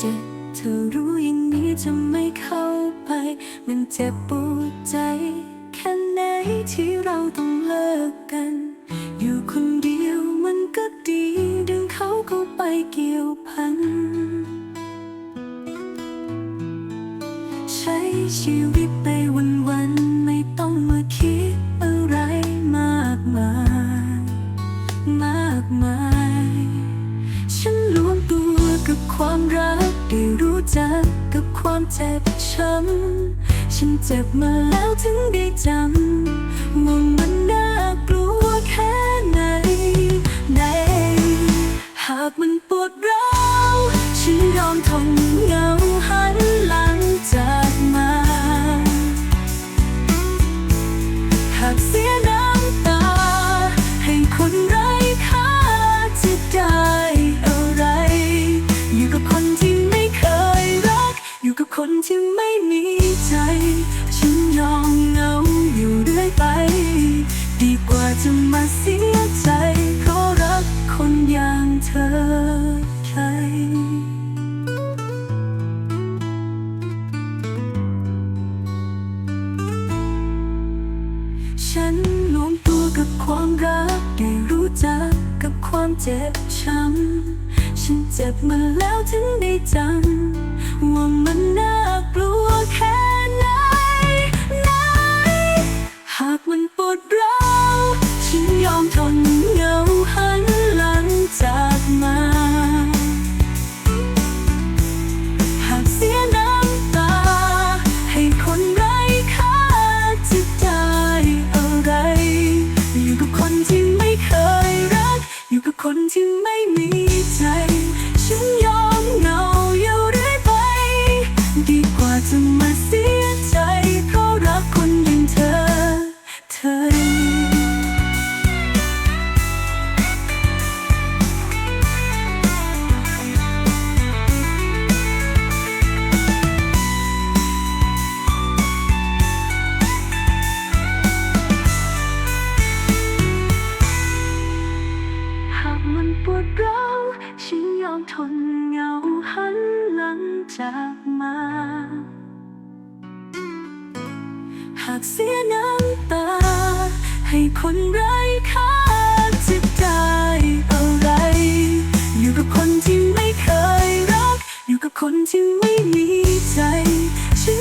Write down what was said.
เจ็บ เธอรู้อย่างนี้จะไม่เข้าไป มันเจ็บปวดใจ แค่ไหนที่เราต้องเลิกกัน อยู่คนเดียวมันก็ดี ดึงเขาเข้าไปเกี่ยวพัน ใช้ชีวิตไปวันๆไม่ต้องมาคิดอะไรมากมาย มากมาย กับความรักได้รู้จักกับความเจ็บช้ำฉันเจ็บมาแล้วถึงได้จำว่ามันน่ากลัว ดีกว่าจะมาเสียใจเพราะรักคนอย่างเธอใครฉันรวมตัวกับความรักได้รู้จักกับความเจ็บช้ำ ฉันเจ็บมาแล้วถึงได้จำว่ามันน่ากลัวแค่ ปวดร้าวฉันยอมทนเหงาหันหลังจากมา หากเสียน้ำตา ให้คนไร้ค่าจะได้อะไร อยู่กับคนที่ไม่เคยรัก อยู่กับคนที่ไม่มีใจฉัน